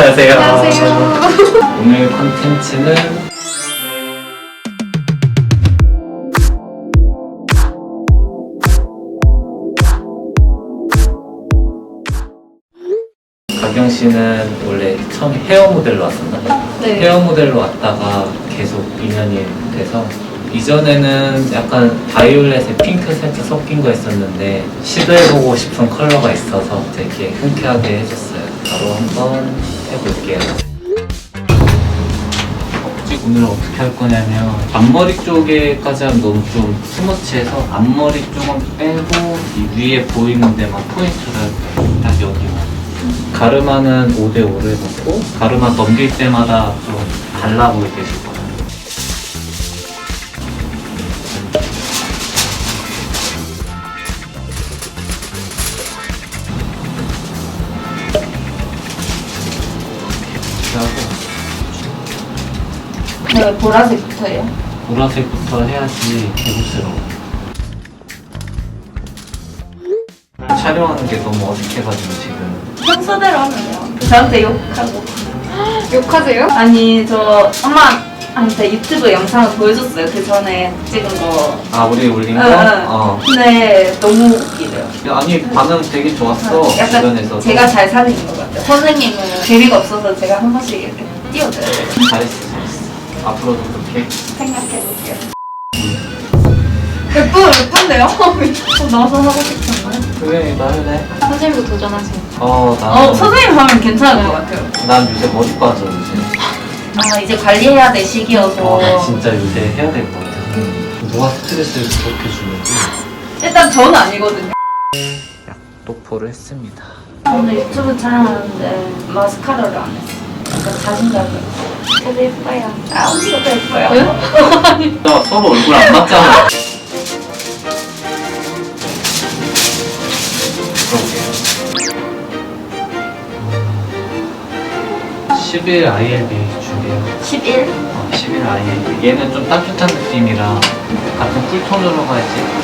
안녕하세요. 안녕하세요. 오늘 콘텐츠는 가경 씨는 원래 처음 헤어 모델로 왔었나? 네. 헤어 모델로 왔다가 계속 인연이 돼서 이전에는 약간 바이올렛에 핑크 살짝 섞인 거 있었는데 시도해보고 싶은 컬러가 있어서 되게 흔쾌하게 해줬어요. 바로 한번 해볼게요. 혹시 오늘 어떻게 할 거냐면 앞머리 쪽에까지 하면 너무 좀 스머치해서 앞머리 조금 빼고 이 위에 보이는 데만 포인트를. 딱 여기만. 가르마는 5대5로 해놓고 가르마 넘길 때마다 좀 달라 보이게 네, 보라색부터예요. 보라색부터 해야지 개구스러워. 촬영하는 게 너무 어색해가지고 지금 평소대로 하면요. 저한테 욕하고. 욕하세요? 아니, 저 엄마한테 유튜브 영상을 보여줬어요. 그 전에 찍은 거. 아 우리 올린 거? 응, 응. 어. 근데 너무 웃기대요. 아니 반응 되게 좋았어 약간 주변에서 제가 잘 살린 것 같아요. 선생님은 재미가 없어서 제가 한 번씩 이렇게 띄워드려요. 잘했어 잘했어 앞으로도 그렇게 생각해 볼게요. 예쁜, 예쁜데요? 어, 나와서 하고 싶은데. 그래 말해 선생님도 도전하세요. 어, 나, 어, 선생님 하면 괜찮을 것 같아요. 난 요새 머리 빠져 요새 아, 이제 관리해야 될 시기여서. 어, 나 진짜 요새 해야 될 것 같아 누가 스트레스를 그렇게 주는지 일단 저는 아니거든요. 똑포를 했습니다 오늘 유튜브 촬영하는데 마스카라를 안 했어. 자신감이. 예뻐요. 아, 언니가 더 예뻐요. 나 서로 얼굴 안 맞잖아 그러게요 11 ILB 준비해요 11? 어, 11 ILB 얘는 좀 따뜻한 느낌이라 같은 쿨톤으로 가야지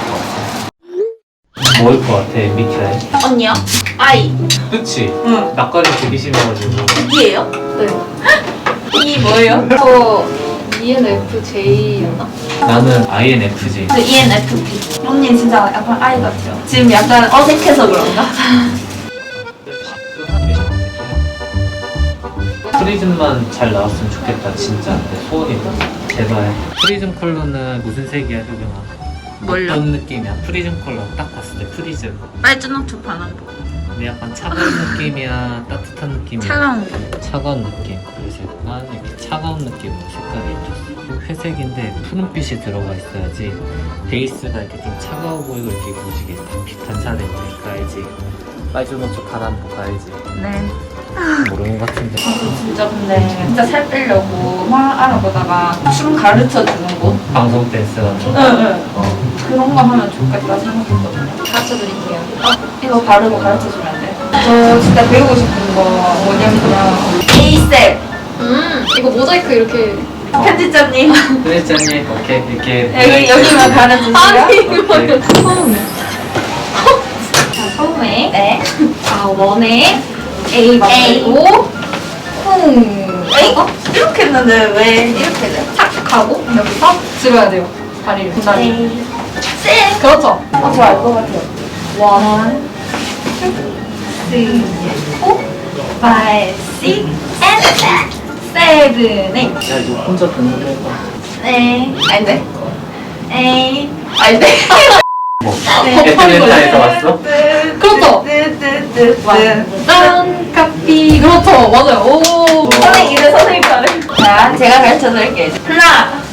뭐일 것 같아 MBTI? 언니요? 아이. 그치? 응. 낯가리 되게 심해가지고 B예요? 네. B 뭐예요? 저 ENFJ였나? 나는 INFJ 저 ENFP. 언니 진짜 약간 아이 같아요. 지금 약간 어색해서 그런가? 프리즘만 잘 나왔으면 좋겠다 진짜 내 소원이다 제발 프리즘 컬러는 무슨 색이야 효경아? 뭘요? 어떤 느낌이야? 프리즘 컬러 딱 봤을 때 프리즘 빨주노트 반환보. 근데 약간 차가운 느낌이야 따뜻한 느낌이야 차가운 거. 차가운 느낌 그래서 약간 이렇게 차가운 느낌으로 색깔이 입혔어 회색인데 푸른빛이 들어가 있어야지 베이스가 이렇게 좀 차가워 보이고 이렇게 무지개 딱 반사되고 가야지 빨주노초 바람보 가야지 네. 모르는 것 같은데 진짜 근데 진짜 살 빼려고 막 알아보다가 춤 가르쳐 주는 곳? 방송 댄스 같은 거 응응. 어. 그런 거 하면 좋겠다 생각했거든요. 가르쳐 드릴게요. 어, 이거 바르고 가르쳐 주면 안 돼? 저 진짜 배우고 싶은 거 뭐냐면 에이셀 음, 이거 모자이크 이렇게. 편집자님 플레이자님 오케이 이렇게 여기 여기만 가르쳐주세요. 아니, 오케이. 처음에. 자, 처음에 네. 아 원에 A A O 쿵 A 어? 이렇게 했는데 왜 이렇게 돼? 착 하고 여기서 들어야 돼요. 다리를. A 셋 그렇죠. 어, 저알 것 같아요. One, two, three, four, five, six, and seven, eight. 야 이거 혼자 듣는 거 해봐 네. 아닌데? 에이. 아닌 데? 뭐 네. 애틀랜타에서 왔어? 그렇죠. 짠, 카피. 그렇죠. 맞아요. 오. 선생님, 이제 선생님 차례. 자, 제가 가르쳐 드릴게요. 하나.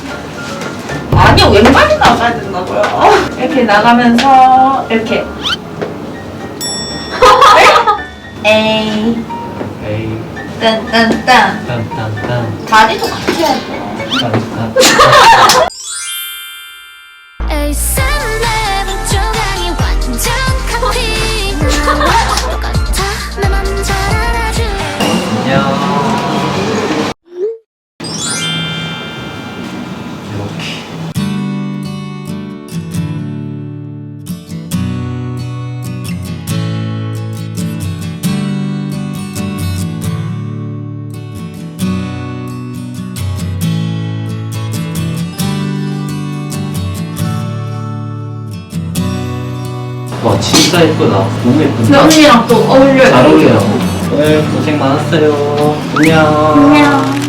아니요, 왼발이 나가야 된다고요. 이렇게 나가면서, 이렇게. 에이. 에이 딴딴딴. 딴딴딴 다리도 같이 해야. 딴딴 와 진짜 예쁘다. 너무 예쁜데. 언니랑 또 어울려요. 잘 어울려요. 오늘 고생 많았어요. 안녕. 안녕.